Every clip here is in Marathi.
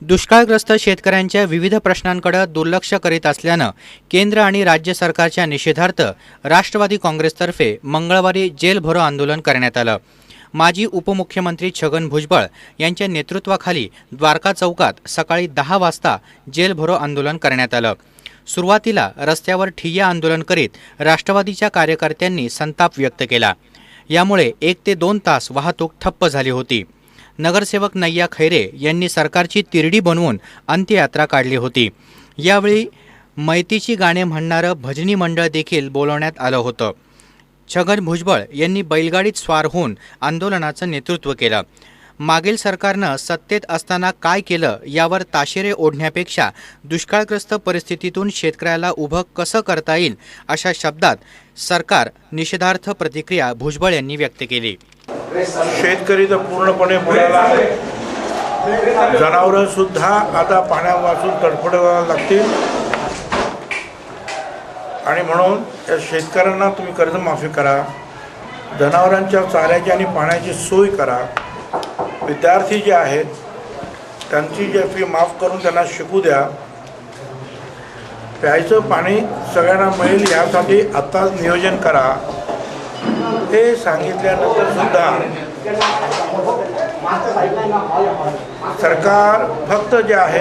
दुष्काळग्रस्त शेतकऱ्यांच्या विविध प्रश्नांकडे दुर्लक्ष करीत असल्यानं केंद्र आणि राज्य सरकारच्या निषेधार्थ राष्ट्रवादी काँग्रेसतर्फे मंगळवारी जेल भरो आंदोलन करण्यात आलं. माजी उपमुख्यमंत्री छगन भुजबळ यांच्या नेतृत्वाखाली द्वारका चौकात सकाळी दहा वाजता जेल भरो आंदोलन करण्यात आलं. सुरुवातीला रस्त्यावर ठिय्या आंदोलन करीत राष्ट्रवादीच्या कार्यकर्त्यांनी संताप व्यक्त केला. यामुळे एक ते दोन तास वाहतूक ठप्प झाली होती. नगरसेवक नय्या खैरे यांनी सरकारची तिरडी बनवून अंत्ययात्रा काढली होती. यावेळी मैतीची गाणे म्हणणारं भजनी मंडळ देखील बोलवण्यात आलं होतं. छगन भुजबळ यांनी बैलगाडीत स्वार होऊन आंदोलनाचं नेतृत्व केलं. मागील सरकारनं सत्तेत असताना काय केलं यावर ताशेरे ओढण्यापेक्षा दुष्काळग्रस्त परिस्थितीतून शेतकऱ्याला उभं कसं करता येईल अशा शब्दात सरकार निषेधार्थ प्रतिक्रिया भुजबळ यांनी व्यक्त केली. शेतकरी तर पूर्णपणे बुडाला आहे. जनावरं सुद्धा आता पाण्यापासून तडफडायला लागतील. आणि म्हणून या शेतकऱ्यांना तुम्ही कर्जमाफी करा. जनावरांच्या चाऱ्याची आणि पाण्याची सोय करा. विद्यार्थी जे आहेत त्यांची जे फी माफ करून त्यांना शिकू द्या. प्यायचं पाणी सगळ्यांना मिळेल यासाठी आत्ताच नियोजन करा. हे सांगितल्यानंतर सुद्धा सरकार फक्त जे आहे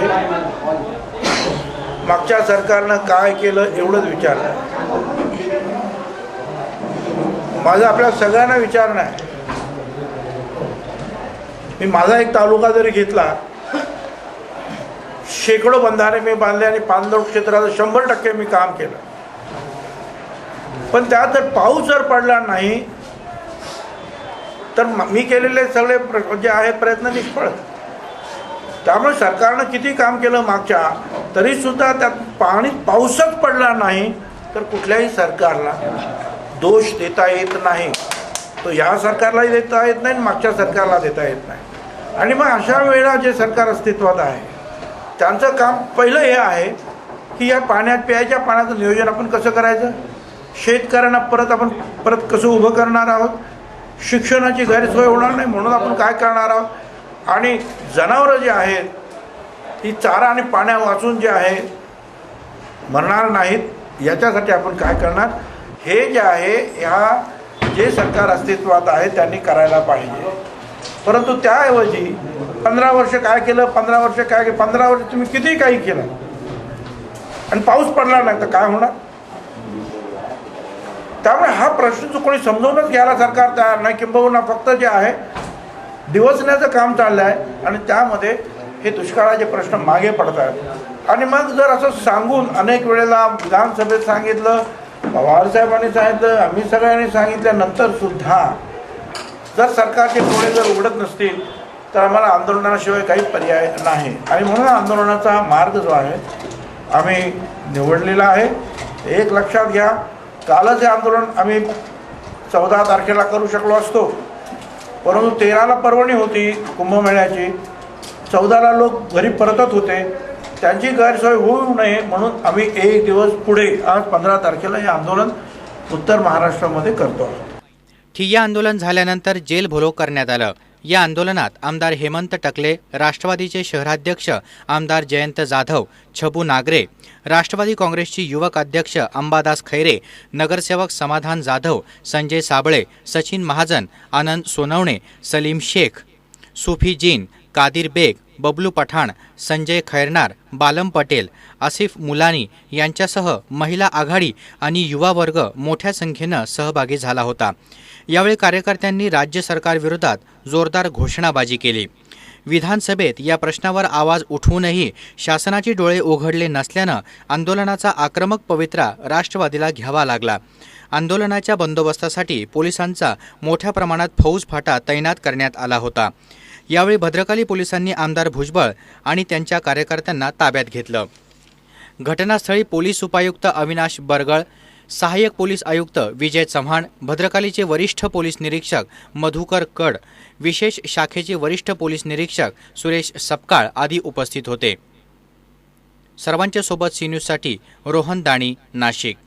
मागच्या सरकारनं काय केलं एवढंच विचारलं. माझा आपल्या सगळ्यांना विचार नाही. मी माझा एक तालुका जरी घेतला शेकडो बंधारे मी बांधले आणि पाणलोट क्षेत्राचं शंभर टक्के मी काम केलं. पण त्यात जर पाऊस जर पडला नाही तर मी केलेले सगळे प्र जे आहेत प्रयत्न निष्फळ. त्यामुळे सरकारनं किती काम केलं मागच्या तरीसुद्धा त्यात पाणी पाऊसच पडला नाही तर कुठल्याही सरकारला दोष देता येत नाही. तो या सरकारलाही देता येत नाही आणि मागच्या सरकारला देता येत नाही. आणि मग अशा वेळेला जे सरकार अस्तित्वात आहे त्यांचं काम पहिलं हे आहे की या पाण्यात प्यायच्या पाण्याचं नियोजन आपण कसं करायचं? शेतकऱ्यांना परत आपण परत कसं उभं करणार आहोत? शिक्षणाची गैरसोय होणार नाही म्हणून आपण काय करणार आहोत? आणि जनावरं जे आहेत ती चारा आणि पाण्या वाचून जे आहे मरणार नाहीत याच्यासाठी आपण काय करणार? हे जे आहे ह्या जे सरकार अस्तित्वात आहे त्यांनी करायला पाहिजे. परंतु त्याऐवजी पंधरा वर्ष काय केलं? पंधरा वर्ष काय केलं? पंधरा वर्ष तुम्ही किती काही केलं. आणि पाऊस पडला नाही तर काय होणार? त्यामुळे हा प्रश्न जो कोणी समजवूनच घ्यायला सरकार तयार नाही किंबहुना फक्त जे आहे दिवसण्याचं काम चाललं आहे आणि त्यामध्ये हे दुष्काळाचे प्रश्न मागे पडत आहेत आणि मग जर असं सांगून अनेक वेळेला विधानसभेत सांगितलं पवारसाहेबांनी सांगितलं आम्ही सगळ्यांनी सांगितल्यानंतर सुद्धा जर सरकारचे डोळे जर उघडत नसतील तर आम्हाला आंदोलनाशिवाय काही पर्याय नाही. आणि म्हणून आंदोलनाचा मार्ग जो आहे आम्ही निवडलेला आहे. एक लक्षात घ्या कालच हे आंदोलन आम्ही चौदा तारखेला करू शकलो असतो. परंतु तेराला पर्वणी होती कुंभमेळ्याची. चौदाला लोक घरी परतत होते. त्यांची गैरसोय होऊ नये म्हणून आम्ही एक दिवस पुढे आज पंधरा तारखेला हे आंदोलन उत्तर महाराष्ट्रामध्ये करतो. आहोत ठिय्या आंदोलन झाल्यानंतर जेल भोलो करण्यात आलं. या आंदोलनात आमदार हेमंत टकले राष्ट्रवादीचे शहराध्यक्ष आमदार जयंत जाधव छबू नागरे राष्ट्रवादी काँग्रेसची युवक अध्यक्ष अंबादास खैरे नगरसेवक समाधान जाधव संजय साबळे सचिन महाजन आनंद सोनवणे सलीम शेख सुफी जीन कादिर बेग बबलू पठाण संजय खैरनार बालम पटेल आसिफ मुलानी यांच्यासह महिला आघाडी आणि युवा वर्ग मोठ्या संख्येनं सहभागी झाला होता. यावेळी कार्यकर्त्यांनी राज्य सरकारविरोधात जोरदार घोषणाबाजी केली. विधानसभेत या प्रश्नावर आवाज उठवूनही शासनाचे डोळे उघडले नसल्यानं आंदोलनाचा आक्रमक पवित्रा राष्ट्रवादीला घ्यावा लागला. आंदोलनाच्या बंदोबस्तासाठी पोलिसांचा मोठ्या प्रमाणात फौज फाटा तैनात करण्यात आला होता. यावेळी भद्रकाली पोलिसांनी आमदार भुजबळ आणि त्यांच्या कार्यकर्त्यांना ताब्यात घेतलं. घटनास्थळी पोलीस उपायुक्त अविनाश बरगळ सहाय्यक पोलीस आयुक्त विजय चव्हाण भद्रकालीचे वरिष्ठ पोलीस निरीक्षक मधुकर कड विशेष शाखेचे वरिष्ठ पोलीस निरीक्षक सुरेश सपकाळ आदी उपस्थित होते. सर्वांच्या सोबत सी न्यूजसाठी रोहन दाणी नाशिक.